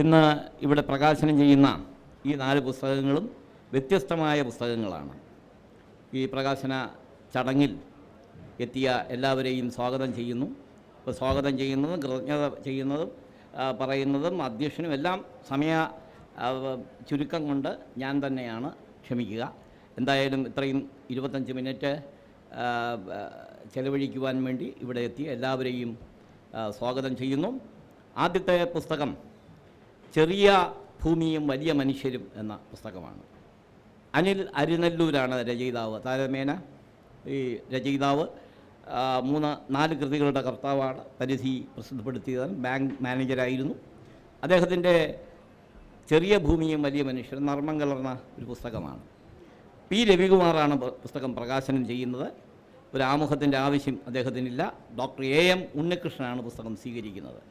ഇന്ന് ഇവിടെ പ്രകാശനം ചെയ്യുന്ന ഈ നാല് പുസ്തകങ്ങളും വ്യത്യസ്തമായ പുസ്തകങ്ങളാണ്. ഈ പ്രകാശന ചടങ്ങിൽ എത്തിയ എല്ലാവരെയും സ്വാഗതം ചെയ്യുന്നു. ഇപ്പോൾ സ്വാഗതം ചെയ്യുന്നതും കൃതജ്ഞത ചെയ്യുന്നതും പറയുന്നതും അധ്യക്ഷനും എല്ലാം സമയ ചുരുക്കം കൊണ്ട് ഞാൻ തന്നെയാണ് ക്ഷമിക്കുക. എന്തായാലും ഇത്രയും ഇരുപത്തഞ്ച് മിനിറ്റ് ചെലവഴിക്കുവാൻ വേണ്ടി ഇവിടെ എത്തി എല്ലാവരെയും സ്വാഗതം ചെയ്യുന്നു. ആദ്യത്തെ പുസ്തകം ചെറിയ ഭൂമിയും വലിയ മനുഷ്യരും എന്ന പുസ്തകമാണ്. അനിൽ അരിനല്ലൂരാണ് രചയിതാവ്. താരതമ്യേന ഈ രചയിതാവ്. മൂന്ന് നാല് കൃതികളുടെ കർത്താവാണ് പരിധി പ്രസിദ്ധപ്പെടുത്തിയത്. ബാങ്ക് മാനേജരായിരുന്നു. അദ്ദേഹത്തിന്റെ ചെറിയ ഭൂമിയും വലിയ മനുഷ്യരും നർമ്മം കലർന്ന ഒരു പുസ്തകമാണ്. പി. രവികുമാറാണ് പുസ്തകം പ്രകാശനം ചെയ്യുന്നത്. ഒരു ആമുഖത്തിന്റെ ആവശ്യം അദ്ദേഹത്തിനില്ല. Doctor A. എം. ഉണ്ണികൃഷ്ണനാണ് പുസ്തകം സ്വീകരിക്കുന്നത്.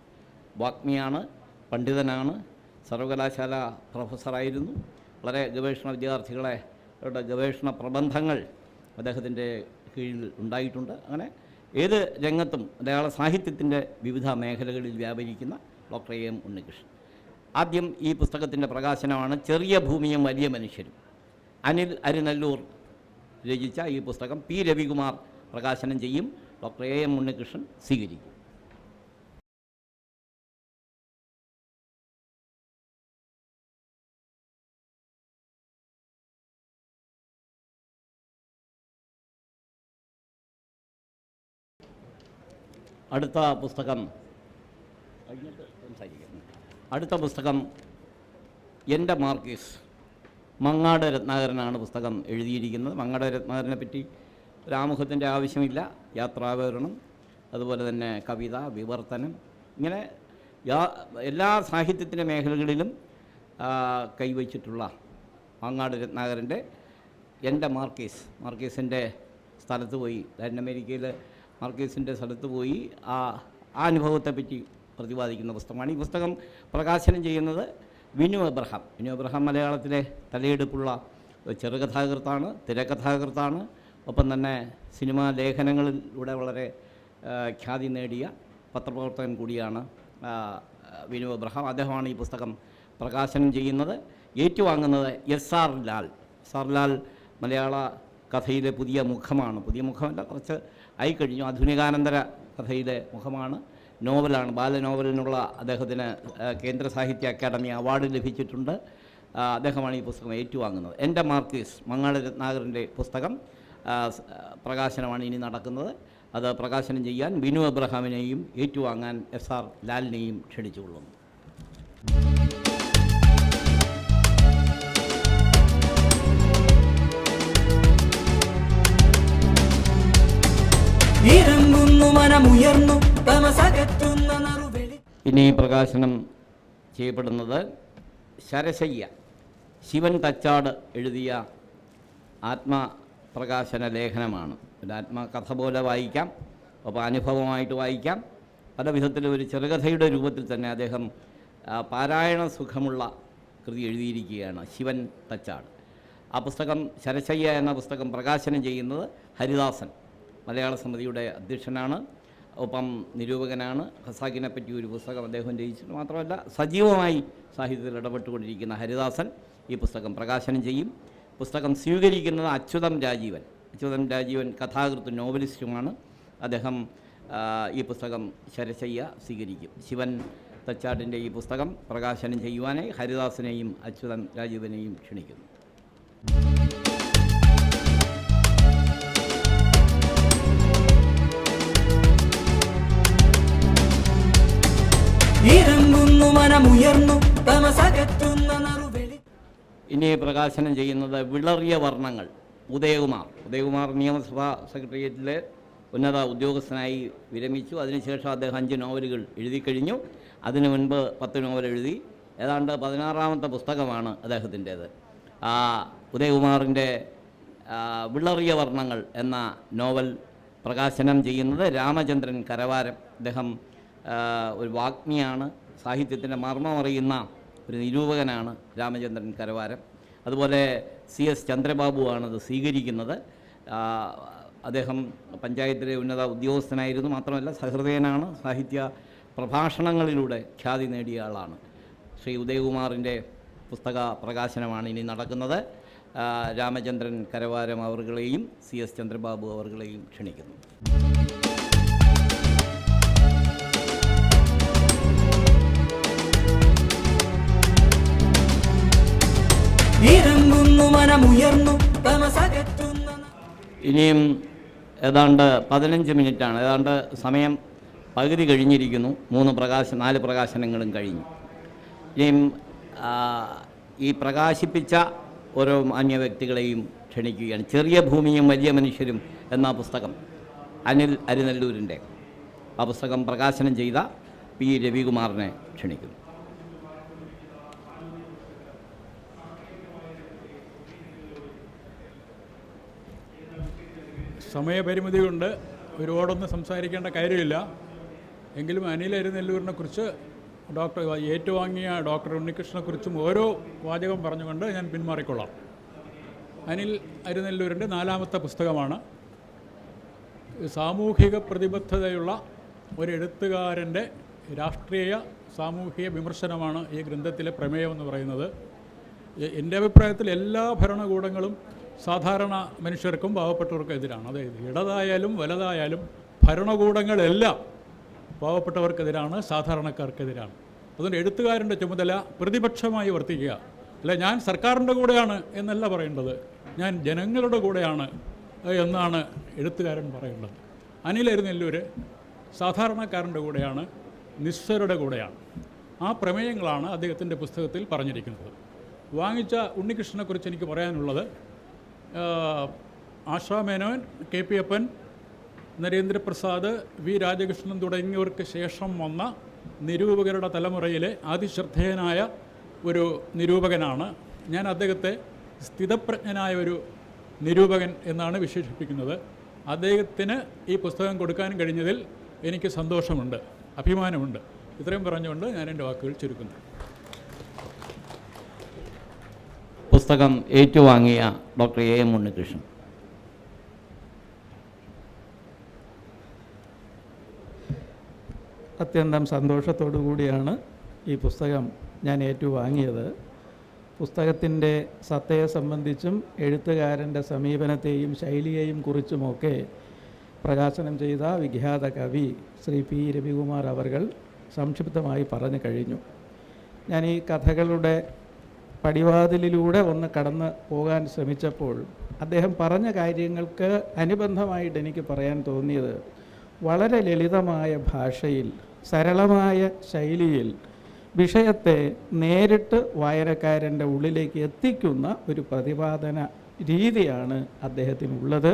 വാഗ്മിയാണ് പണ്ഡിതനാണ്. സർവകലാശാല പ്രൊഫസറായിരുന്നു. വളരെ ഗവേഷണ വിദ്യാർത്ഥികളെ ഗവേഷണ പ്രബന്ധങ്ങൾ അദ്ദേഹത്തിന്റെ കീഴിൽ ഉണ്ടായിട്ടുണ്ട്. അങ്ങനെ ഏത് രംഗത്തും മലയാള സാഹിത്യത്തിന്റെ വിവിധ മേഖലകളിൽ വ്യാപരിക്കുന്ന ഡോക്ടർ എ എം ഉണ്ണികൃഷ്ണൻ. ആദ്യം ഈ പുസ്തകത്തിന്റെ പ്രകാശനമാണ് ചെറിയ ഭൂമിയും വലിയ മനുഷ്യരും. അനിൽ അരിനല്ലൂർ രചിച്ച ഈ പുസ്തകം പി. രവികുമാർ പ്രകാശനം ചെയ്യും. ഡോക്ടർ എ എം ഉണ്ണികൃഷ്ണൻ സ്വീകരിക്കും. അടുത്ത പുസ്തകം അടുത്ത പുസ്തകം എന്റെ മാർക്കീസ് മങ്ങാട് രത്നാകരനാണ് പുസ്തകം എഴുതിയിരിക്കുന്നത്. മങ്ങാട് രത്നാകരനെ പറ്റി രാമുഖത്തിന്റെ ആവശ്യമില്ല. യാത്രാവിവരണം അതുപോലെ തന്നെ കവിത വിവർത്തനം ഇങ്ങനെ എല്ലാ സാഹിത്യത്തിന്റെ മേഖലകളിലും കൈവച്ചിട്ടുള്ള മങ്ങാട് രത്നാകരന്റെ എന്റെ മാർക്കീസ് മാർക്കീസിന്റെ സ്ഥലത്ത് പോയി. ലാറ്റിൻ അമേരിക്കയിൽ മാർക്കീസിന്റെ സ്ഥലത്ത് പോയി ആ ആ അനുഭവത്തെപ്പറ്റി പ്രതിപാദിക്കുന്ന പുസ്തകമാണ്. ഈ പുസ്തകം പ്രകാശനം ചെയ്യുന്നത് വിനു എബ്രഹാം വിനു എബ്രഹാം മലയാളത്തിലെ തലയെടുപ്പുള്ള ചെറുകഥാകൃത്താണ് തിരക്കഥാകൃത്താണ്. ഒപ്പം തന്നെ സിനിമാ ലേഖനങ്ങളിലൂടെ വളരെ ഖ്യാതി നേടിയ പത്രപ്രവർത്തകൻ കൂടിയാണ് വിനു എബ്രഹാം അദ്ദേഹമാണ് ഈ പുസ്തകം പ്രകാശനം ചെയ്യുന്നത്. ഏറ്റുവാങ്ങുന്നത് S R Lal. S R Lal മലയാള കഥയിലെ പുതിയ മുഖമാണ്. പുതിയ മുഖമല്ല കുറച്ച് ആയിക്കഴിഞ്ഞു. ആധുനികാനന്തര കഥയിലെ മുഖമാണ്. നോവലാണ് ബാലനോവലിനുള്ള അദ്ദേഹത്തിന് കേന്ദ്ര സാഹിത്യ അക്കാദമി അവാർഡ് ലഭിച്ചിട്ടുണ്ട്. അദ്ദേഹമാണ് ഈ പുസ്തകം ഏറ്റുവാങ്ങുന്നത്. എന്റെ മാർക്കീസ് മങ്ങാട് രത്നാകരന്റെ പുസ്തകം പ്രകാശനമാണ് ഇനി നടക്കുന്നത്. അത് പ്രകാശനം ചെയ്യാൻ ബിനു അബ്രഹാമിനെയും ഏറ്റുവാങ്ങാൻ എസ് ആർ ലാലിനെയും ക്ഷണിച്ചുകൊള്ളുന്നു. മനമുയർന്നു ഇനി പ്രകാശനം ചെയ്യപ്പെടുന്നത് ശരശയ്യ. ശിവൻ തച്ചാട് എഴുതിയ ആത്മപ്രകാശന ലേഖനമാണ്. ഒരു ആത്മകഥ പോലെ വായിക്കാം അപ്പോൾ അനുഭവമായിട്ട് വായിക്കാം. പല വിധത്തിലും ഒരു ചെറുകഥയുടെ രൂപത്തിൽ തന്നെ അദ്ദേഹം പാരായണ സുഖമുള്ള കൃതി എഴുതിയിരിക്കുകയാണ് ശിവൻ തച്ചാട്. ആ പുസ്തകം ശരശയ്യ എന്ന പുസ്തകം പ്രകാശനം ചെയ്യുന്നത് ഹരിദാസൻ. മലയാള സമിതിയുടെ അധ്യക്ഷനാണ്. ഒപ്പം നിരൂപകനാണ്. ഖസാക്കിനെ പറ്റി ഒരു പുസ്തകം അദ്ദേഹം രചിച്ചിട്ട് മാത്രമല്ല സജീവമായി സാഹിത്യത്തിൽ ഇടപെട്ടുകൊണ്ടിരിക്കുന്ന ഹരിദാസൻ ഈ പുസ്തകം പ്രകാശനം ചെയ്യും. പുസ്തകം സ്വീകരിക്കുന്നത് അച്യുതം രാജീവൻ. അച്യുതം രാജീവൻ കഥാകൃത്ത് നോവലിസ്റ്റുമാണ്. അദ്ദേഹം ഈ പുസ്തകം ശരശയ്യ സ്വീകരിക്കും. ശിവൻ തച്ചാട്ടിന്റെ ഈ പുസ്തകം പ്രകാശനം ചെയ്യുവാനായി ഹരിദാസിനെയും അച്യുതൻ രാജീവനെയും ക്ഷണിക്കുന്നു. ഇനി പ്രകാശനം ചെയ്യുന്നത് വിളറിയ വർണങ്ങൾ. ഉദയകുമാർ. ഉദയകുമാർ നിയമസഭാ സെക്രട്ടേറിയറ്റിലെ ഉന്നത ഉദ്യോഗസ്ഥനായി വിരമിച്ചു. അതിനുശേഷം അദ്ദേഹം അഞ്ച് നോവലുകൾ എഴുതി കഴിഞ്ഞു. അതിനു മുൻപ് പത്ത് നോവൽ എഴുതി. ഏതാണ്ട് പതിനാറാമത്തെ പുസ്തകമാണ് അദ്ദേഹത്തിന്റേത്. ഉദയകുമാറിന്റെ വിളറിയ വർണങ്ങൾ എന്ന നോവൽ പ്രകാശനം ചെയ്യുന്നത് രാമചന്ദ്രൻ കരവാരം. അദ്ദേഹം ഒരു വാഗ്മിയാണ്. സാഹിത്യത്തിന്റെ മർമ്മമറിയുന്ന ഒരു നിരൂപകനാണ് രാമചന്ദ്രൻ കരവാരം. അതുപോലെ സി എസ് ചന്ദ്രബാബുവാണ് അത് സ്വീകരിക്കുന്നത്. അദ്ദേഹം പഞ്ചായത്തിലെ ഉന്നത ഉദ്യോഗസ്ഥനായിരുന്നു. മാത്രമല്ല സഹൃദയനാണ്. സാഹിത്യ പ്രഭാഷണങ്ങളിലൂടെ ഖ്യാതി നേടിയ ആളാണ്. ശ്രീ ഉദയകുമാറിന്റെ പുസ്തക പ്രകാശനമാണ് ഇനി നടക്കുന്നത്. രാമചന്ദ്രൻ കരവാരം അവർകളെയും സി എസ് ചന്ദ്രബാബു അവർകളെയും ക്ഷണിക്കുന്നു. ഇനിയും ഏതാണ്ട് പതിനഞ്ച് മിനിറ്റാണ്. ഏതാണ്ട് സമയം പകുതി കഴിഞ്ഞിരിക്കുന്നു. മൂന്ന് പ്രകാശ നാല് പ്രകാശനങ്ങളും കഴിഞ്ഞു. ഇനിയും ഈ പ്രകാശിപ്പിച്ച ഓരോ മാന്യ വ്യക്തികളെയും ക്ഷണിക്കുകയാണ്. ചെറിയ ഭൂമിയും വലിയ മനുഷ്യരും എന്ന പുസ്തകം അനിൽ അരിനെല്ലൂരിന്റെ ആ പുസ്തകം പ്രകാശനം ചെയ്ത പി രവികുമാറിനെ ക്ഷണിക്കുന്നു. സമയപരിമിതി കൊണ്ട് ഒരുപാടൊന്നും സംസാരിക്കേണ്ട കാര്യമില്ല. എങ്കിലും അനിൽ അരുനെല്ലൂരിനെ കുറിച്ച് ഡോക്ടർ ഏറ്റുവാങ്ങിയ ഡോക്ടർ ഉണ്ണികൃഷ്ണനെക്കുറിച്ചും ഓരോ വാചകം പറഞ്ഞുകൊണ്ട് ഞാൻ പിന്മാറിക്കൊള്ളാം. അനിൽ അരുനെല്ലൂരിന്റെ നാലാമത്തെ പുസ്തകമാണ്. സാമൂഹിക പ്രതിബദ്ധതയുള്ള ഒരു എഴുത്തുകാരന്റെ രാഷ്ട്രീയ സാമൂഹിക വിമർശനമാണ് ഈ ഗ്രന്ഥത്തിലെ പ്രമേയം എന്ന് പറയുന്നത്. എന്റെ അഭിപ്രായത്തിൽ എല്ലാ ഭരണകൂടങ്ങളും സാധാരണ മനുഷ്യർക്കും പാവപ്പെട്ടവർക്കും എതിരാണ് അതായത് ഇടതായാലും വലതായാലും ഭരണകൂടങ്ങളെല്ലാം പാവപ്പെട്ടവർക്കെതിരാണ് സാധാരണക്കാർക്കെതിരാണ്. അതുകൊണ്ട് എഴുത്തുകാരന്റെ ചുമതല പ്രതിപക്ഷമായി വർത്തിക്കുക. അല്ല ഞാൻ സർക്കാരിന്റെ കൂടെയാണ് എന്നല്ല പറയേണ്ടത്. ഞാൻ ജനങ്ങളുടെ കൂടെയാണ് എന്നാണ് എഴുത്തുകാരൻ പറയേണ്ടത് അനിൽ അരുനെല്ലൂര് സാധാരണക്കാരന്റെ കൂടെയാണ് നിസ്സരുടെ കൂടെയാണ്. ആ പ്രമേയങ്ങളാണ് അദ്ദേഹത്തിന്റെ പുസ്തകത്തിൽ പറഞ്ഞിരിക്കുന്നത്. വാങ്ങിച്ച ഉണ്ണികൃഷ്ണനെക്കുറിച്ച് എനിക്ക് പറയാനുള്ളത് ആശാ മേനോൻ കെ പി അപ്പൻ നരേന്ദ്രപ്രസാദ് വി രാജകൃഷ്ണൻ തുടങ്ങിയവർക്ക് ശേഷം വന്ന നിരൂപകരുടെ തലമുറയിലെ അതിശ്രദ്ധേയനായ ഒരു നിരൂപകനാണ്. ഞാൻ അദ്ദേഹത്തെ സ്ഥിതപ്രജ്ഞനായ ഒരു നിരൂപകൻ എന്നാണ് വിശേഷിപ്പിക്കുന്നത്. അദ്ദേഹത്തിന് ഈ പുസ്തകം കൊടുക്കാൻ കഴിഞ്ഞതിൽ എനിക്ക് സന്തോഷമുണ്ട് അഭിമാനമുണ്ട്. ഇത്രയും പറഞ്ഞുകൊണ്ട് ഞാൻ എന്റെ വാക്കുകൾ ചുരുക്കുന്നു. പുസ്തകം ഏറ്റുവാങ്ങിയ ഡോക്ടർ എ എം ഉണ്ണികൃഷ്ണൻ. അത്യന്തം സന്തോഷത്തോടു കൂടിയാണ് ഈ പുസ്തകം ഞാൻ ഏറ്റുവാങ്ങിയത്. പുസ്തകത്തിന്റെ സത്തയെ സംബന്ധിച്ചും എഴുത്തുകാരന്റെ സമീപനത്തെയും ശൈലിയെയും കുറിച്ചുമൊക്കെ പ്രകാശനം ചെയ്ത വിഖ്യാത കവി ശ്രീ പി രവികുമാർ അവർ സംക്ഷിപ്തമായി പറഞ്ഞു കഴിഞ്ഞു. ഞാൻ ഈ കഥകളുടെ പടിവാതിലിലൂടെ ഒന്ന് കടന്ന് പോകാൻ ശ്രമിച്ചപ്പോൾ അദ്ദേഹം പറഞ്ഞ കാര്യങ്ങൾക്ക് അനുബന്ധമായിട്ട് എനിക്ക് പറയാൻ തോന്നിയത് വളരെ ലളിതമായ ഭാഷയിൽ സരളമായ ശൈലിയിൽ വിഷയത്തെ നേരിട്ട് വായനക്കാരന്റെ ഉള്ളിലേക്ക് എത്തിക്കുന്ന ഒരു പ്രതിപാദന രീതിയാണ് അദ്ദേഹത്തിനുള്ളത്.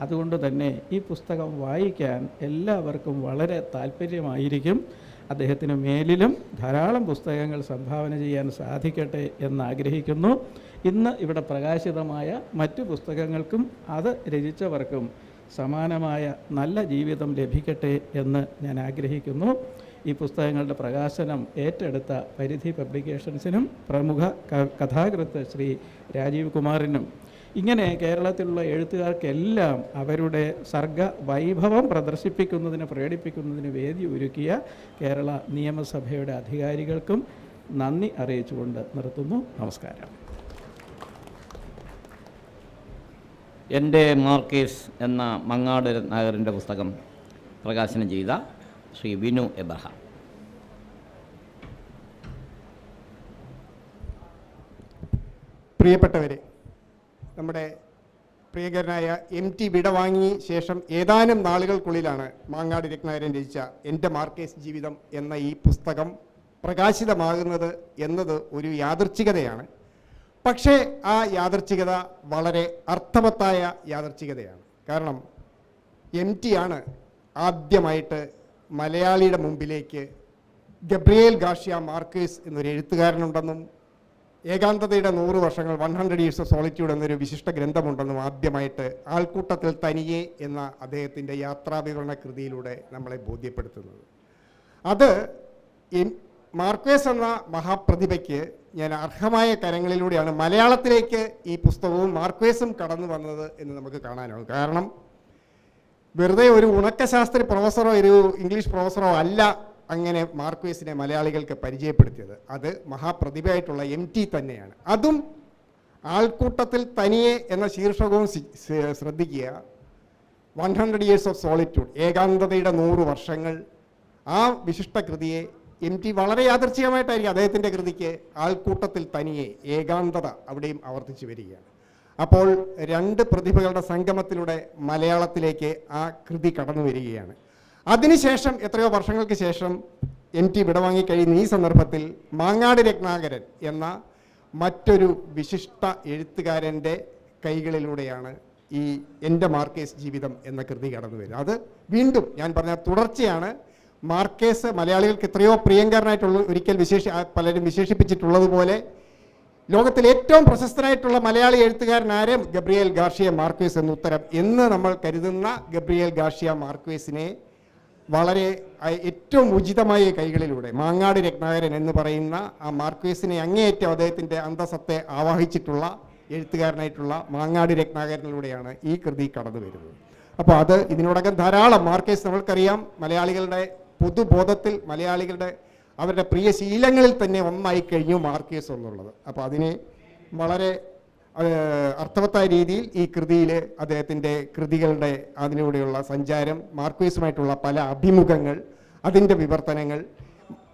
അതുകൊണ്ട് തന്നെ ഈ പുസ്തകം വായിക്കാൻ എല്ലാവർക്കും വളരെ താല്പര്യമായിരിക്കും. അദ്ദേഹത്തിന് മേലിലും ധാരാളം പുസ്തകങ്ങൾ സംഭാവന ചെയ്യാൻ സാധിക്കട്ടെ എന്നാഗ്രഹിക്കുന്നു. ഇന്ന് ഇവിടെ പ്രകാശിതമായ മറ്റു പുസ്തകങ്ങൾക്കും അത് രചിച്ചവർക്കും സമാനമായ നല്ല ജീവിതം ലഭിക്കട്ടെ എന്ന് ഞാൻ ആഗ്രഹിക്കുന്നു. ഈ പുസ്തകങ്ങളുടെ പ്രകാശനം ഏറ്റെടുത്ത പരിധി പബ്ലിക്കേഷൻസിനും പ്രമുഖ കഥാകൃത്ത് ശ്രീ രാജീവ് കുമാറിനും ഇങ്ങനെ കേരളത്തിലുള്ള എഴുത്തുകാർക്കെല്ലാം അവരുടെ സർഗ വൈഭവം പ്രദർശിപ്പിക്കുന്നതിന് പ്രകടിപ്പിക്കുന്നതിന് വേദി ഒരുക്കിയ കേരള നിയമസഭയുടെ അധികാരികൾക്കും നന്ദി അറിയിച്ചുകൊണ്ട് നിർത്തുന്നു. നമസ്കാരം. എന്റെ മാർക്കേസ് എന്ന മങ്ങാട് രത്നാകരന്റെ പുസ്തകം പ്രകാശനം ചെയ്ത ശ്രീ വിനു എബ്രഹാം. പ്രിയപ്പെട്ടവരെ നമ്മുടെ പ്രിയങ്കരനായ എം ടി വിടവാങ്ങി ശേഷം ഏതാനും നാളുകൾക്കുള്ളിലാണ് മാങ്ങാട് രത്നാകരൻ രചിച്ച എന്റെ മാർക്കേസ് ജീവിതം എന്ന ഈ പുസ്തകം പ്രകാശിതമാകുന്നത് എന്നത് ഒരു യാദർച്ഛികതയാണ് പക്ഷേ ആ യാദർച്ഛികത വളരെ അർത്ഥവത്തായ യാദർച്ഛികതയാണ് കാരണം എം ടി ആണ് ആദ്യമായിട്ട് മലയാളിയുടെ മുമ്പിലേക്ക് ഗബ്രിയേൽ ഗാഷ്യ മാർക്കേസ് എന്നൊരു എഴുത്തുകാരനുണ്ടെന്നും ഏകാന്തതയുടെ നൂറ് വർഷങ്ങൾ one hundred years of solitude എന്നൊരു വിശിഷ്ട ഗ്രന്ഥമുണ്ടെന്നും ആദ്യമായിട്ട് ആൾക്കൂട്ടത്തിൽ തനിയെ എന്ന അദ്ദേഹത്തിന്റെ യാത്രാവിവരണ കൃതിയിലൂടെ നമ്മളെ ബോധ്യപ്പെടുത്തുന്നത്. അത് മാർക്വേസ് എന്ന മഹാപ്രതിഭയ്ക്ക് ഞാൻ അർഹമായ കരങ്ങളിലൂടെയാണ് മലയാളത്തിലേക്ക് ഈ പുസ്തകവും മാർക്വേസും കടന്നു വന്നത് എന്ന് നമുക്ക് കാണാനാവും കാരണം വെറുതെ ഒരു ഉണക്കശാസ്ത്രി പ്രൊഫസറോ ഒരു ഇംഗ്ലീഷ് പ്രൊഫസറോ അല്ല അങ്ങനെ മാർക്വേസിനെ മലയാളികൾക്ക് പരിചയപ്പെടുത്തിയത്. അത് മഹാപ്രതിഭയായിട്ടുള്ള എം ടി തന്നെയാണ്. അതും ആൾക്കൂട്ടത്തിൽ തനിയെ എന്ന ശീർഷകവും ശ്രദ്ധിക്കുക. One hundred years of solitude ഏകാന്തതയുടെ നൂറ് വർഷങ്ങൾ. ആ വിശിഷ്ട കൃതിയെ എം ടി വളരെ യാദർച്ഛികമായിട്ടായിരിക്കും അദ്ദേഹത്തിന്റെ കൃതിക്ക് ആൾക്കൂട്ടത്തിൽ തനിയെ ഏകാന്തത അവിടെയും ആവർത്തിച്ചു വരികയാണ്. അപ്പോൾ രണ്ട് പ്രതിഭകളുടെ സംഗമത്തിലൂടെ മലയാളത്തിലേക്ക് ആ കൃതി കടന്നു വരികയാണ്. അതിനുശേഷം എത്രയോ വർഷങ്ങൾക്ക് ശേഷം എം ടി വിടവാങ്ങിക്കഴിയുന്ന ഈ സന്ദർഭത്തിൽ മാങ്ങാട് രത്നാകരൻ എന്ന മറ്റൊരു വിശിഷ്ട എഴുത്തുകാരന്റെ കൈകളിലൂടെയാണ് ഈ എന്റെ മാർക്കേസ് ജീവിതം എന്ന കൃതി കടന്നു വരുന്നത്. അത് വീണ്ടും ഞാൻ പറഞ്ഞ തുടർച്ചയാണ്. മാർക്കേസ് മലയാളികൾക്ക് എത്രയോ പ്രിയങ്കരനായിട്ടുള്ള ഒരിക്കൽ വിശേഷ പലരും വിശേഷിപ്പിച്ചിട്ടുള്ളതുപോലെ ലോകത്തിലെ ഏറ്റവും പ്രശസ്തനായിട്ടുള്ള മലയാളി എഴുത്തുകാരൻ ആരെ? ഗബ്രിയേൽ ഗാർഷിയ മാർക്വേസ് എന്ന ഉത്തരം എന്ന് നമ്മൾ കരുതുന്ന ഗബ്രിയേൽ ഗാർഷിയ മാർക്വേസിനെ വളരെ ഏറ്റവും ഉചിതമായ കൈകളിലൂടെ മാങ്ങാട് രത്നാകരൻ എന്ന് പറയുന്ന ആ മാർക്വേസിനെ അങ്ങേയറ്റം അദ്ദേഹത്തിന്റെ അന്തസത്തെ ആവാഹിച്ചിട്ടുള്ള എഴുത്തുകാരനായിട്ടുള്ള മാങ്ങാട് രത്നാകരനിലൂടെയാണ് ഈ കൃതി കടന്നു വരുന്നത്. അപ്പോൾ അത് ഇതിനോടകം ധാരാളം മാർക്കേസ് നമ്മൾക്കറിയാം മലയാളികളുടെ പൊതുബോധത്തിൽ മലയാളികളുടെ അവരുടെ പ്രിയ ശീലങ്ങളിൽ തന്നെ ഒന്നായി കഴിഞ്ഞു മാർക്കേസ് എന്നുള്ളത്. അപ്പോൾ അതിനെ വളരെ അർത്ഥവത്തായ രീതിയിൽ ഈ കൃതിയിൽ അദ്ദേഹത്തിന്റെ കൃതികളുടെ അതിലൂടെയുള്ള സഞ്ചാരം മാർക്വേസുമായിട്ടുള്ള പല അഭിമുഖങ്ങൾ അതിന്റെ വിവർത്തനങ്ങൾ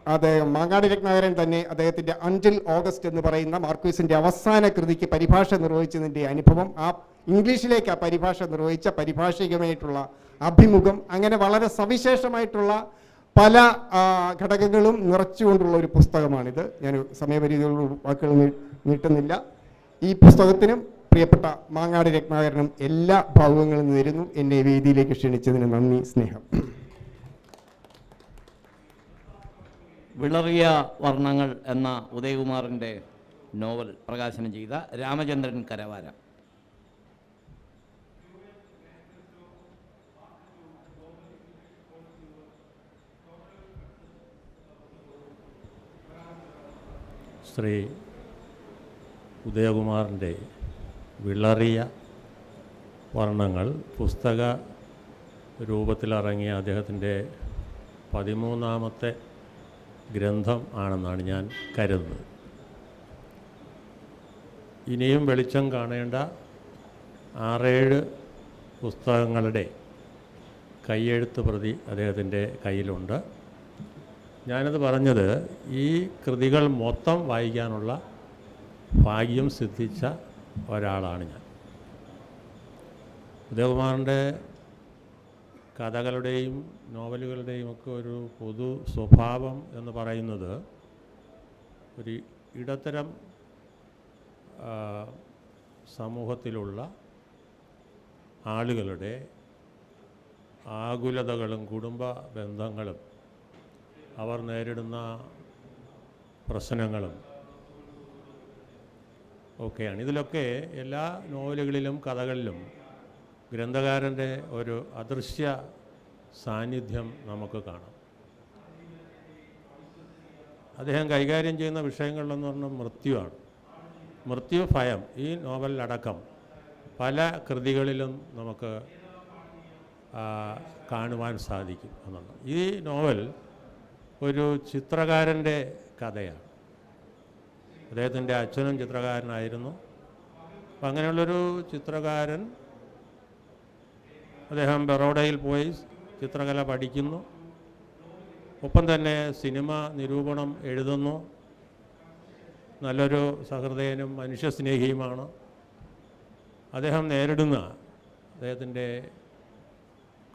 അദ്ദേഹം മാങ്ങാടി രത്നാകരൻ തന്നെ അദ്ദേഹത്തിന്റെ അഞ്ചിൽ ഓഗസ്റ്റ് എന്ന് പറയുന്ന മാർക്വേസിന്റെ അവസാന കൃതിക്ക് പരിഭാഷ നിർവഹിച്ചതിന്റെ അനുഭവം ആ ഇംഗ്ലീഷിലേക്ക് ആ പരിഭാഷ നിർവഹിച്ച പരിഭാഷികമായിട്ടുള്ള അഭിമുഖം അങ്ങനെ വളരെ സവിശേഷമായിട്ടുള്ള പല ഘടകങ്ങളും നിറച്ചുകൊണ്ടുള്ള ഒരു പുസ്തകമാണിത്. ഞാൻ സമയപരിധിയിലുള്ള വാക്കുകൾ നീട്ടുന്നില്ല. ഈ പുസ്തകത്തിനും പ്രിയപ്പെട്ട മാങ്ങാടി രത്നാകരനും എല്ലാ ഭാവങ്ങളും നേരുന്നു. എന്നെ വേദിയിലേക്ക് ക്ഷണിച്ചതിന് നന്ദി സ്നേഹം. വിളറിയ വർണങ്ങൾ എന്ന ഉദയകുമാറിന്റെ നോവൽ പ്രകാശനം ചെയ്ത രാമചന്ദ്രൻ കരവാര. ശ്രീ ഉദയകുമാറിന്റെ വിളറിയ വർണങ്ങൾ പുസ്തക രൂപത്തിലിറങ്ങിയ അദ്ദേഹത്തിന്റെ പതിമൂന്നാമത്തെ ഗ്രന്ഥം ആണെന്നാണ് ഞാൻ കരുതുന്നത്. ഇനിയും വെളിച്ചം കാണേണ്ട ആറേഴ് പുസ്തകങ്ങളുടെ കയ്യെഴുത്ത് പ്രതി അദ്ദേഹത്തിന്റെ കയ്യിലുണ്ട്. ഞാനത് പറഞ്ഞത് ഈ കൃതികൾ മൊത്തം വായിക്കാനുള്ള ഭാഗ്യം സിദ്ധിച്ച ഒരാളാണ് ഞാൻ. ഉദയകുമാറിന്റെ കഥകളുടെയും നോവലുകളുടെയും ഒക്കെ ഒരു പൊതു സ്വഭാവം എന്ന് പറയുന്നത് ഒരു ഇടത്തരം സമൂഹത്തിലുള്ള ആളുകളുടെ ആകുലതകളും കുടുംബ ബന്ധങ്ങളും അവർ നേരിടുന്ന പ്രശ്നങ്ങളും ഒക്കെയാണ്. ഇതിലൊക്കെ എല്ലാ നോവലുകളിലും കഥകളിലും ഗ്രന്ഥകാരന്റെ ഒരു അദൃശ്യ സാന്നിധ്യം നമുക്ക് കാണാം. അദ്ദേഹം കൈകാര്യം ചെയ്യുന്ന വിഷയങ്ങളിലെന്ന് പറഞ്ഞാൽ മൃത്യുവാണ്. മൃത്യു ഭയം ഈ നോവലിലടക്കം പല കൃതികളിലും നമുക്ക് കാണുവാൻ സാധിക്കും എന്നുള്ളത്. ഈ നോവൽ ഒരു ചിത്രകാരന്റെ കഥയാണ്. അദ്ദേഹത്തിന്റെ അച്ഛനും ചിത്രകാരനായിരുന്നു. അപ്പം അങ്ങനെയുള്ളൊരു ചിത്രകാരൻ അദ്ദേഹം ബറോഡയിൽ പോയി ചിത്രകല പഠിക്കുന്നു. ഒപ്പം തന്നെ സിനിമ നിരൂപണം എഴുതുന്നു. നല്ലൊരു സഹൃദയനും മനുഷ്യസ്നേഹിയുമാണ്. അദ്ദേഹം നേരിടുന്ന അദ്ദേഹത്തിന്റെ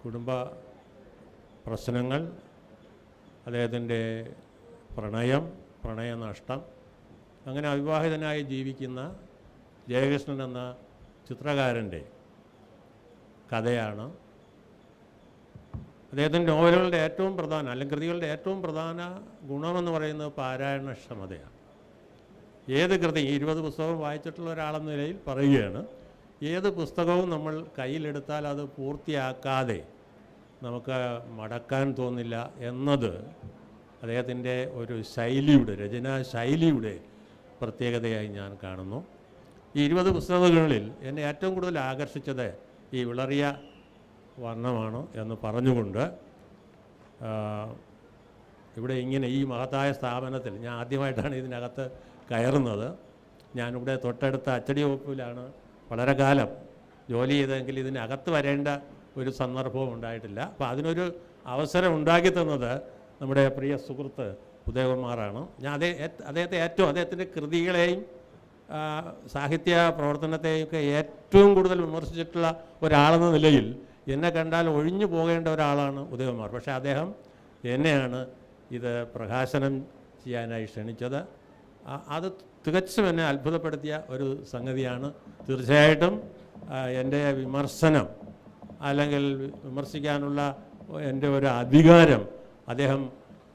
കുടുംബ പ്രശ്നങ്ങൾ അദ്ദേഹത്തിന്റെ പ്രണയം പ്രണയനഷ്ടം അങ്ങനെ അവിവാഹിതനായി ജീവിക്കുന്ന ജയകൃഷ്ണൻ എന്ന ചിത്രകാരന്റെ കഥയാണ്. അദ്ദേഹത്തിന്റെ നോവലുകളുടെ ഏറ്റവും പ്രധാന അല്ലെങ്കിൽ കൃതികളുടെ ഏറ്റവും പ്രധാന ഗുണമെന്ന് പറയുന്നത് പാരായണക്ഷമതയാണ്. ഏത് കൃതി ഇരുപത് പുസ്തകം വായിച്ചിട്ടുള്ള ഒരാളെന്ന നിലയിൽ പറയുകയാണ് ഏത് പുസ്തകവും നമ്മൾ കയ്യിലെടുത്താൽ അത് പൂർത്തിയാക്കാതെ നമുക്ക് മടക്കാൻ തോന്നില്ല എന്നത് അദ്ദേഹത്തിന്റെ ഒരു ശൈലിയുടെ രചനാ ശൈലിയുടെ പ്രത്യേകതയായി ഞാൻ കാണുന്നു. ഈ ഇരുപത് പുസ്തകങ്ങളിൽ എന്നെ ഏറ്റവും കൂടുതൽ ആകർഷിച്ചത് ഈ വിളറിയ വർണമാണ് എന്ന് പറഞ്ഞുകൊണ്ട് ഇവിടെ ഇങ്ങനെ ഈ മഹത്തായ സ്ഥാപനത്തിൽ ഞാൻ ആദ്യമായിട്ടാണ് ഇതിനകത്ത് കയറുന്നത്. ഞാനിവിടെ തൊട്ടടുത്ത അച്ചടി വകുപ്പിലാണ് വളരെ കാലം ജോലി ചെയ്തെങ്കിൽ ഇതിനകത്ത് വരേണ്ട ഒരു സന്ദർഭവും ഉണ്ടായിട്ടില്ല. അപ്പോൾ അതിനൊരു അവസരം ഉണ്ടാക്കി തന്നത് നമ്മുടെ പ്രിയ സുഹൃത്ത് ഉദയകുമാറാണ് ഞാൻ അതേ അദ്ദേഹത്തെ ഏറ്റവും അദ്ദേഹത്തിന്റെ കൃതികളെയും സാഹിത്യ പ്രവർത്തനത്തെയും ഒക്കെ ഏറ്റവും കൂടുതൽ വിമർശിച്ചിട്ടുള്ള ഒരാളെന്ന നിലയിൽ എന്നെ കണ്ടാൽ ഒഴിഞ്ഞു പോകേണ്ട ഒരാളാണ് ഉദയകുമാർ പക്ഷേ അദ്ദേഹം എന്നെയാണ് ഇത് പ്രകാശനം ചെയ്യാനായി ക്ഷണിച്ചത്. അത് തികച്ചും എന്നെ അത്ഭുതപ്പെടുത്തിയ ഒരു സംഗതിയാണ്. തീർച്ചയായിട്ടും എന്റെ വിമർശനം അല്ലെങ്കിൽ വിമർശിക്കാനുള്ള എന്റെ ഒരു അധികാരം അദ്ദേഹം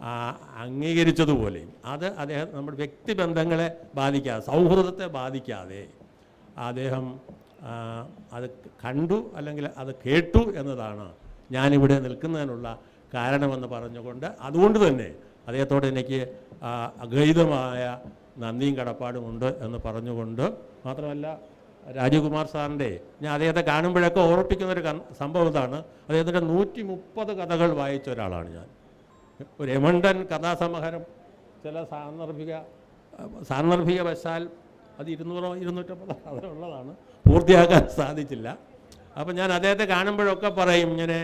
ആ, അംഗീകരിച്ചതുപോലെയും അത് അദ്ദേഹം നമ്മുടെ വ്യക്തിബന്ധങ്ങളെ ബാധിക്കാതെ സൗഹൃദത്തെ ബാധിക്കാതെ അദ്ദേഹം അത് കണ്ടു അല്ലെങ്കിൽ അത് കേട്ടു എന്നതാണ് ഞാനിവിടെ നിൽക്കുന്നതിനുള്ള കാരണമെന്ന് പറഞ്ഞുകൊണ്ട് അതുകൊണ്ട് തന്നെ അദ്ദേഹത്തോട് എനിക്ക് അഗൈതമായ നന്ദിയും കടപ്പാടുമുണ്ട് എന്ന് പറഞ്ഞുകൊണ്ട് മാത്രമല്ല രാജീവ്കുമാർ സാറിന്റെ ഞാൻ അദ്ദേഹത്തെ കാണുമ്പോഴൊക്കെ ഓർപ്പിക്കുന്നൊരു സംഭവം ഇതാണ്. അദ്ദേഹത്തിന്റെ നൂറ്റി മുപ്പത് കഥകൾ വായിച്ച ഒരാളാണ് ഞാൻ. ഒരു യമണ്ടൻ കഥാസമാഹാരം ചില സാന്ദർഭിക സാന്ദർഭിക വശാൽ അത് ഇരുന്നൂറോ ഇരുന്നൂറ്റമ്പതോ ഉള്ളതാണ് പൂർത്തിയാക്കാൻ സാധിച്ചില്ല. അപ്പം ഞാൻ അദ്ദേഹത്തെ കാണുമ്പോഴൊക്കെ പറയും ഇങ്ങനെ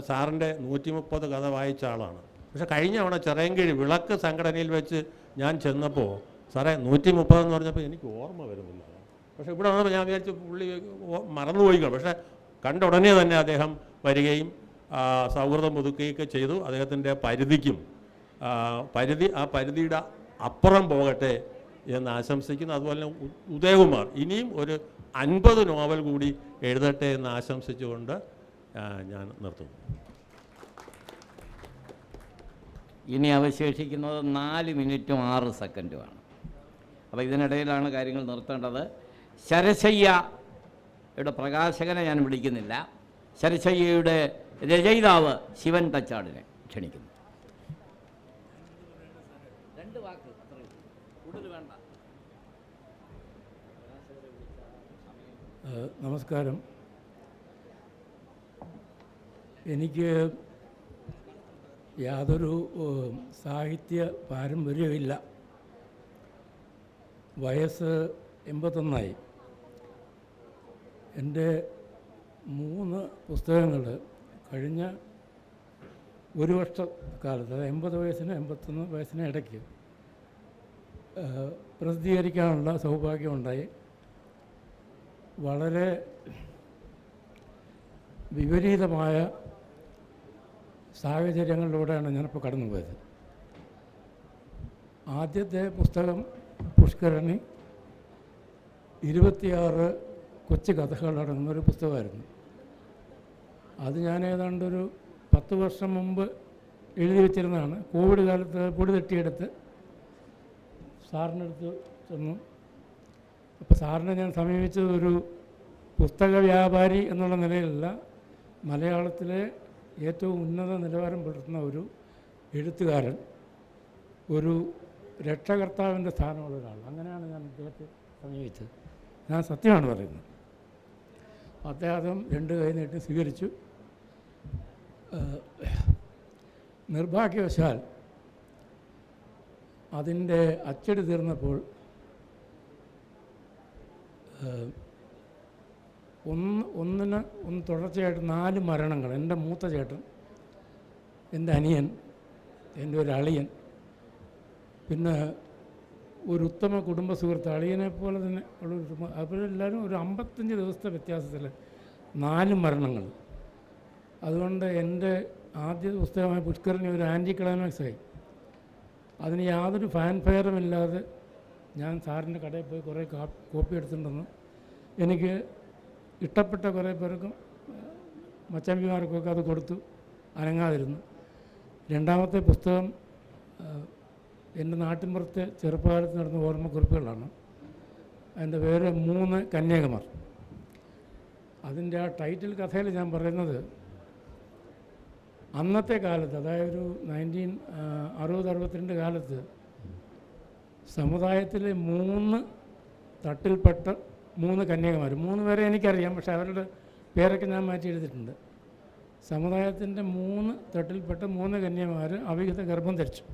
സാറിന്റെ നൂറ്റി മുപ്പത് കഥ വായിച്ച ആളാണ്. പക്ഷെ കഴിഞ്ഞ തവണ ചിറയൻകീഴ് വിളക്ക് സംഘടനയിൽ വെച്ച് ഞാൻ ചെന്നപ്പോൾ സാറേ നൂറ്റി മുപ്പതെന്ന് പറഞ്ഞപ്പോൾ എനിക്ക് ഓർമ്മ വരുന്നില്ല. പക്ഷേ ഇവിടെ വന്നപ്പോൾ ഞാൻ വിചാരിച്ചു പുള്ളി ഓ- മറന്നുപോയി പക്ഷേ കണ്ട ഉടനെ തന്നെ അദ്ദേഹം വരികയും സൗഹൃദം പുതുക്കുകയൊക്കെ ചെയ്തു. അദ്ദേഹത്തിന്റെ പരിധിക്കും പരിധി ആ പരിധിയുടെ അപ്പുറം പോകട്ടെ എന്ന് ആശംസിക്കുന്നു. അതുപോലെ തന്നെ ഉദയകുമാർ ഇനിയും ഒരു അൻപത് നോവൽ കൂടി എഴുതട്ടെ എന്ന് ആശംസിച്ചുകൊണ്ട് ഞാൻ നിർത്തുന്നു. ഇനി അവശേഷിക്കുന്നത് നാല് മിനിറ്റും ആറ് സെക്കൻഡുമാണ്. അപ്പോൾ ഇതിനിടയിലാണ് കാര്യങ്ങൾ നിർത്തേണ്ടത്. ശരശയ്യയുടെ പ്രകാശകനെ ഞാൻ വിളിക്കുന്നില്ല. ശരശയ്യയുടെ രചയിതാവ് ശിവൻ തച്ചാടിനെ ക്ഷണിക്കുന്നു. രണ്ട് വാക്ക് കൂടുതൽ വേണ്ട. നമസ്കാരം. എനിക്ക് യാതൊരു സാഹിത്യ പാരമ്പര്യമില്ല വയസ്സ് എൺപത്തൊന്നായി. എന്റെ മൂന്ന് പുസ്തകങ്ങൾ കഴിഞ്ഞ ഒരു വർഷക്കാലത്ത് അതായത് എൺപത് വയസ്സിന് എൺപത്തൊന്ന് വയസ്സിന് ഇടയ്ക്ക് പ്രസിദ്ധീകരിക്കാനുള്ള സൗഭാഗ്യമുണ്ടായി. വളരെ വിപരീതമായ സാഹചര്യങ്ങളിലൂടെയാണ് ഞാനിപ്പോൾ കടന്നുപോയത്. ആദ്യത്തെ പുസ്തകം പുഷ്കരണി ഇരുപത്തിയാറ് കൊച്ചു കഥകളടങ്ങുന്ന ഒരു പുസ്തകമായിരുന്നു. അത് ഞാൻ ഏതാണ്ട് ഒരു പത്ത് വർഷം മുമ്പ് എഴുതി വെച്ചിരുന്നതാണ്. കോവിഡ് കാലത്ത് പൊടി തട്ടിയെടുത്ത് സാറിനടുത്ത് ചെന്നു. അപ്പോൾ സാറിനെ ഞാൻ സമീപിച്ചത് ഒരു പുസ്തക വ്യാപാരി എന്നുള്ള നിലയിലല്ല മലയാളത്തിലെ ഏറ്റവും ഉന്നത നിലവാരം പുലർത്തുന്ന ഒരു എഴുത്തുകാരൻ ഒരു രക്ഷകർത്താവിന്റെ സ്ഥാനമുള്ള ഒരാൾ അങ്ങനെയാണ് ഞാൻ അദ്ദേഹത്തെ സമീപിച്ചത്. ഞാൻ സത്യമാണ് പറയുന്നത്. അദ്ദേഹം രണ്ട് കൈ നീട്ടി സ്വീകരിച്ചു. നിർഭാഗ്യവശാൽ അതിന്റെ അച്ചടി തീർന്നപ്പോൾ ഒന്ന് ഒന്നിന് ഒന്ന് തുടർച്ചയായിട്ട് നാല് മരണങ്ങൾ എന്റെ മൂത്ത ചേട്ടൻ എന്റെ അനിയൻ എന്റെ ഒരു അളിയൻ പിന്നെ ഒരു ഉത്തമ കുടുംബ സുഹൃത്ത് അളിയനെ പോലെ തന്നെ ഉള്ള ഒരു അവരെല്ലാവരും ഒരു അമ്പത്തഞ്ച് ദിവസത്തെ വ്യത്യാസത്തിൽ നാല് മരണങ്ങൾ അതുകൊണ്ട് എന്റെ ആദ്യ പുസ്തകമായ പുഷ്കറിന് ഒരു ആന്റി ക്ലൈമാക്സ് ആയി. അതിന് യാതൊരു ഫാൻഫെയറും ഇല്ലാതെ ഞാൻ സാറിന്റെ കടയിൽ പോയി കുറേ കോപ്പി എടുത്തിട്ടുണ്ടെന്ന് എനിക്ക് ഇഷ്ടപ്പെട്ട കുറേ പേർക്കും മച്ചമ്പിമാർക്കൊക്കെ അത് കൊടുത്തു അനങ്ങാതിരുന്നു. രണ്ടാമത്തെ പുസ്തകം എന്റെ നാട്ടിൻപുറത്ത് ചെറുപ്പകാലത്ത് നടന്ന ഓർമ്മക്കുറിപ്പുകളാണ്. അതിന്റെ പേര് മൂന്ന് കന്യാകുമാർ. അതിന്റെ ആ ടൈറ്റിൽ കഥയിൽ ഞാൻ പറയുന്നത് അന്നത്തെ കാലത്ത് അതായത് ഒരു നയന്റീൻ അറുപത് അറുപത്തിരണ്ട് കാലത്ത് സമുദായത്തിലെ മൂന്ന് തട്ടിൽപ്പെട്ട മൂന്ന് കന്യാകുമാർ. മൂന്ന് പേരെ എനിക്കറിയാം പക്ഷേ അവരുടെ പേരൊക്കെ ഞാൻ മാറ്റി എഴുതിയിട്ടുണ്ട്. സമുദായത്തിന്റെ മൂന്ന് തട്ടിൽപ്പെട്ട മൂന്ന് കന്യാകുമാർ അവിഹിത ഗർഭം ധരിച്ചു.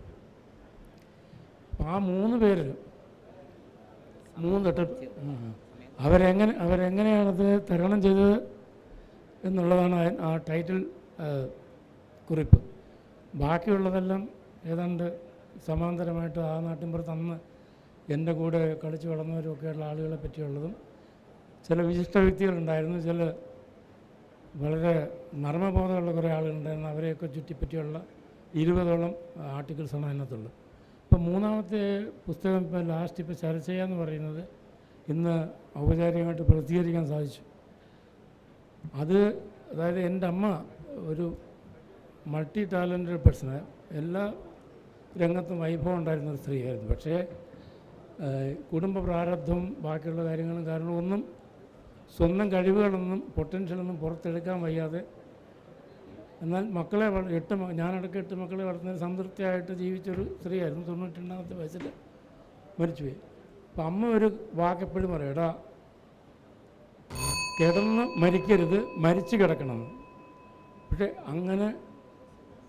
ആ മൂന്ന് പേര് മൂന്ന് തട്ടിപ്പ് അവരെങ്ങനെ അവരെങ്ങനെ അവരെങ്ങനെയാണത് തരണം ചെയ്തത് എന്നുള്ളതാണ് ആ- ടൈറ്റിൽ കുറിപ്പ്. ബാക്കിയുള്ളതെല്ലാം ഏതാണ്ട് സമാന്തരമായിട്ട് ആ നാട്ടിൻപുറത്ത് അന്ന് എന്റെ കൂടെ കളിച്ച് വളർന്നവരൊക്കെയുള്ള ആളുകളെ പറ്റിയുള്ളതും ചില വിശിഷ്ട വ്യക്തികളുണ്ടായിരുന്നു. ചില വളരെ നർമ്മബോധമുള്ള കുറേ ആളുകളുണ്ടായിരുന്നു. അവരെയൊക്കെ ചുറ്റിപ്പറ്റിയുള്ള ഇരുപതോളം ആർട്ടിക്കിൾസാണ് അതിനകത്തുള്ളത്. ഇപ്പോൾ മൂന്നാമത്തെ പുസ്തകം ഇപ്പം ലാസ്റ്റ് ഇപ്പോൾ ചർച്ചയ എന്ന് പറയുന്നത് ഇന്ന് ഔപചാരികമായിട്ട് പ്രസിദ്ധീകരിക്കാൻ സാധിച്ചു. അത് അതായത് എന്റെ അമ്മ ഒരു മൾട്ടി ടാലന്റഡ് പേഴ്സണ് എല്ലാ രംഗത്തും വൈഭവം ഉണ്ടായിരുന്ന ഒരു സ്ത്രീയായിരുന്നു. പക്ഷേ കുടുംബ പ്രാരബ്ധവും ബാക്കിയുള്ള കാര്യങ്ങളും കാരണം ഒന്നും സ്വന്തം കഴിവുകളൊന്നും പൊട്ടൻഷ്യലൊന്നും പുറത്തെടുക്കാൻ വയ്യാതെ എന്നാൽ മക്കളെ എട്ട് ഞാനടക്കം എട്ട് മക്കളെ വളർത്തുന്ന സംതൃപ്തിയായിട്ട് ജീവിച്ചൊരു സ്ത്രീയായിരുന്നു. തൊണ്ണൂറ്റി രണ്ടാമത്തെ വയസ്സിൽ മരിച്ചുപോയി. അപ്പം അമ്മ ഒരു വാക്കെപ്പോഴും പറയും എടാ കിടന്ന് മരിക്കരുത് മരിച്ചു കിടക്കണം. പക്ഷേ അങ്ങനെ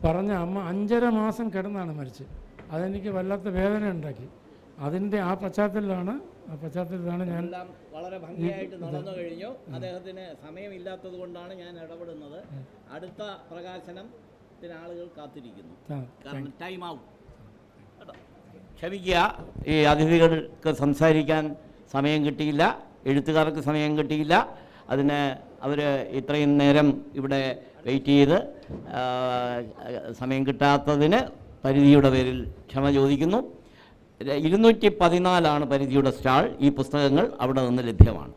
പറഞ്ഞ അമ്മ അഞ്ചര മാസം കിടന്നാണ് മരിച്ചത്. അതെനിക്ക് വല്ലാത്ത വേദന ഉണ്ടാക്കി അതിന്റെ ആ പശ്ചാത്തലത്തിലാണ് പശ്ചാത്തലത്തിലാണ് ഞാൻ വളരെ ഭംഗിയായിട്ട് നടന്നു കഴിഞ്ഞു. അദ്ദേഹത്തിന് സമയമില്ലാത്തത് കൊണ്ടാണ് ഞാൻ ഇടപെടുന്നത്. അടുത്ത പ്രകാശനത്തിന് ആളുകൾ കാത്തിരിക്കുന്നു. കാരണം ടൈം ആവും. ക്ഷമിക്കുക. ഈ അതിഥികൾക്ക് സംസാരിക്കാൻ സമയം കിട്ടിയില്ല. എഴുത്തുകാർക്ക് സമയം കിട്ടിയില്ല. അതിന് അവർ ഇത്രയും നേരം ഇവിടെ വെയിറ്റ് ചെയ്ത് സമയം കിട്ടാത്തതിന് പരിധിയുടെ പേരിൽ ക്ഷമ ചോദിക്കുന്നു. ഇരുന്നൂറ്റി പതിനാലാണ് പരിധിയുടെ സ്റ്റാൾ. ഈ പുസ്തകങ്ങൾ അവിടെ നിന്ന് ലഭ്യമാണ്.